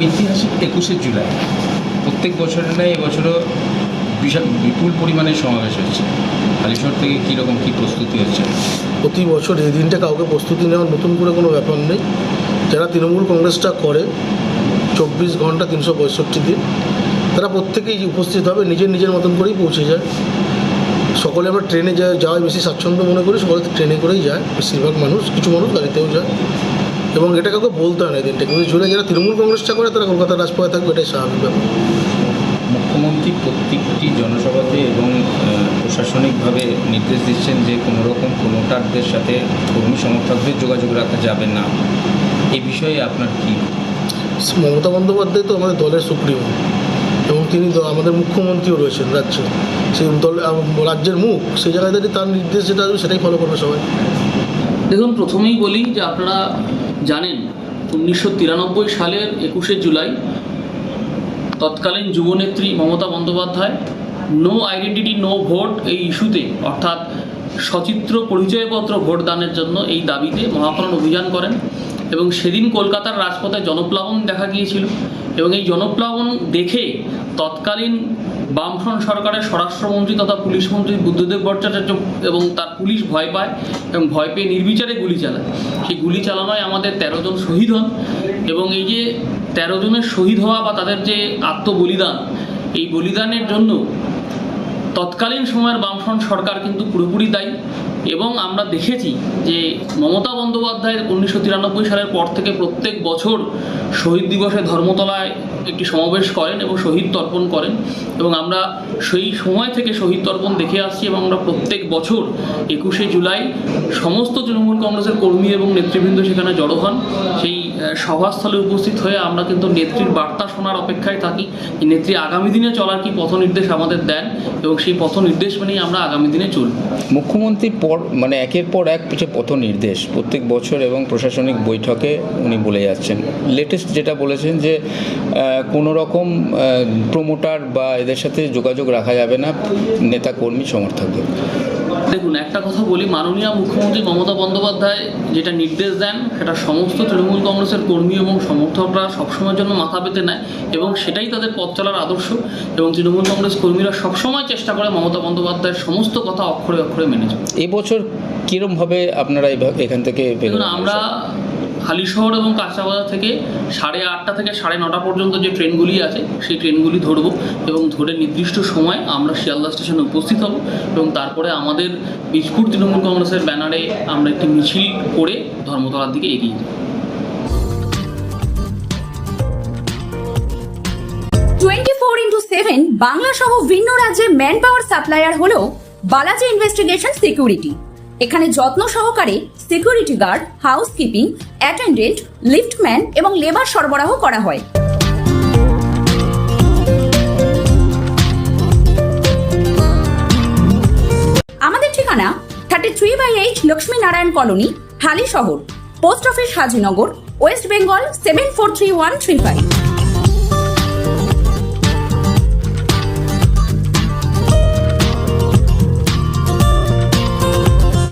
ঐতিহাসিক একুশে জুলাই। প্রত্যেক বছরের ন্যায় এবছরও বিশাল বিপুল পরিমাণে সমাবেশ হচ্ছে। হালিশহর থেকে কীরকম কী প্রস্তুতি হচ্ছে? প্রতি বছর এই দিনটা কাউকে প্রস্তুতি নেওয়ার নতুন করে কোনো ব্যাপার নেই। যারা তৃণমূল কংগ্রেসটা করে, চব্বিশ ঘণ্টা তিনশো পঁয়ষট্টি দিন, তারা প্রত্যেকেই উপস্থিত হবে, নিজের নিজের মতন করেই পৌঁছে যায়। সকলে আমরা ট্রেনে যা- যাওয়াই বেশি স্বাচ্ছন্দ্য মনে করি, সকলে ট্রেনে করেই যায়। বেশিরভাগ মানুষ, কিছু মানুষ গাড়িতেও যায়। এবং এটা কাউকে বলতে হয় না এই দিনটা কিন্তু জুড়ে যারা তৃণমূল কংগ্রেসটা করে তারা কলকাতার রাজপথে থাকবে এটাই স্বাভাবিক ব্যাপার। মুখ্যমন্ত্রী প্রত্যেকটি জনসভাতে এবং প্রশাসনিকভাবে নির্দেশ দিচ্ছেন যে কোনো রকম প্রমোটারদের সাথে কর্মী সমর্থকদের যোগাযোগ রাখা যাবে না। এ বিষয়ে আপনার কি? মমতা বন্দ্যোপাধ্যায় তো আমাদের দলের সুপ্রিমো। এবং তিনি তো আমাদের মুখ্যমন্ত্রীও রয়েছেন রাজ্যে। সেই দল রাজ্যের মুখ সেই জায়গায় দাঁড়িয়ে তার নির্দেশ যেটা আসবে সেটাই ফলো করবে সবাই। দেখুন প্রথমেই বলি যে আপনারা জানেন, উনিশশো তিরানব্বই সালের একুশে জুলাই, তৎকালীন যুবনেত্রী Mamata Bandyopadhyay, no identity, no vote এই ইস্যুতে, অর্থাৎ সচিত্র পরিচয়পত্র ভোটদানের জন্য এই দাবিতে মহাকরণ অভিযান করেন এবং সেদিন কলকাতার রাজপথে জনপ্লাবন দেখা গিয়েছিল এবং এই জনপ্লাবন দেখে তৎকালীন বামফ্রন্ট সরকারের স্বরাষ্ট্রমন্ত্রী তথা পুলিশ মন্ত্রী বুদ্ধদেব ভট্টাচার্য এবং তার পুলিশ ভয় পায় এবং ভয় পেয়ে নির্বিচারে গুলি চালায়। সেই গুলি চালানোয় আমাদের তেরো জন শহীদ হন এবং এই যে তেরো জনের শহীদ হওয়া বা তাদের যে আত্মবলিদান, এই বলিদানের জন্য তৎকালীন সময়ের বামফ্রন্ট সরকার কিন্তু পুরোপুরি দায়ী এবং আমরা দেখেছি যে মমতা বন্দ্যোপাধ্যায়ের উনিশশো তিরানব্বই সালের পর থেকে প্রত্যেক বছর শহীদ দিবসে ধর্মতলায় একটি সমাবেশ করেন এবং শহীদ তর্পণ করেন এবং আমরা সেই সময় থেকে শহীদ তর্পণ দেখে আসছি এবং আমরা প্রত্যেক বছর একুশে জুলাই সমস্ত তৃণমূল কংগ্রেসের কর্মী এবং নেতৃবৃন্দ সেখানে জড়ো হন। সেই সভাস্থলে উপস্থিত হয়ে আমরা কিন্তু নেত্রীর বার্তা শোনার অপেক্ষায় থাকি নেত্রী আগামী দিনে চলার কি পথ নির্দেশ আমাদের দেন এবং সেই পথ নির্দেশ মেনেই আমরা আগামী দিনে চলব। মুখ্যমন্ত্রী পর মানে একের পর এক পিছিয়ে পথ নির্দেশ, প্রত্যেক বছর এবং প্রশাসনিক বৈঠকে উনি বলে যাচ্ছেন। লেটেস্ট যেটা বলেছেন যে কোনো রকম প্রমোটার বা এদের সাথে যোগাযোগ রাখা যাবে না, নেতা কর্মী, সমর্থকদের। দেখুন একটা কথা বলি মাননীয় মুখ্যমন্ত্রী মমতা বন্দ্যোপাধ্যায় যেটা নির্দেশ দেন সেটা সমস্ত তৃণমূল কংগ্রেসের কর্মী এবং সমর্থকরা সবসময়ের জন্য মাথা পেতে নেয় এবং সেটাই তাদের পথ চলার আদর্শ এবং তৃণমূল কংগ্রেস কর্মীরা সবসময় চেষ্টা করে মমতা বন্দ্যোপাধ্যায়ের সমস্ত কথা অক্ষরে অক্ষরে মেনে যাবে এবছর কীরমভাবে আপনারা এখান থেকে দেখুন আমরা হালিশহর এবং কাঁচাবাজার থেকে সাড়ে আটটা থেকে সাড়ে নটা পর্যন্ত যে ট্রেনগুলি আছে, সেই ট্রেনগুলি ধরবো এবং ধরে নির্দিষ্ট সময় আমরা শিয়ালদা স্টেশনে উপস্থিত হব এবং তারপরে আমাদের বীজপুর তৃণমূল কংগ্রেসের ব্যানারে আমরা একটি মিছিল করে ধর্মতলার দিকে এগিয়ে যাব। টোয়েন্টি ফোর সেভেন বাংলা সহ ভিন্ন রাজ্যের ম্যান পাওয়ার সাপ্লায়ার হলো বালাজি ইনভেস্টিগেশন সিকিউরিটি। এখানে যত্ন সহকারে security guard housekeeping attendant liftman এবং লেবার সরবরাহ করা হয়। আমাদের ঠিকানা thirty three by eight Lakshmi Narayan colony, Halisahar. Post office Hajinagar, West Bengal seven four three one three five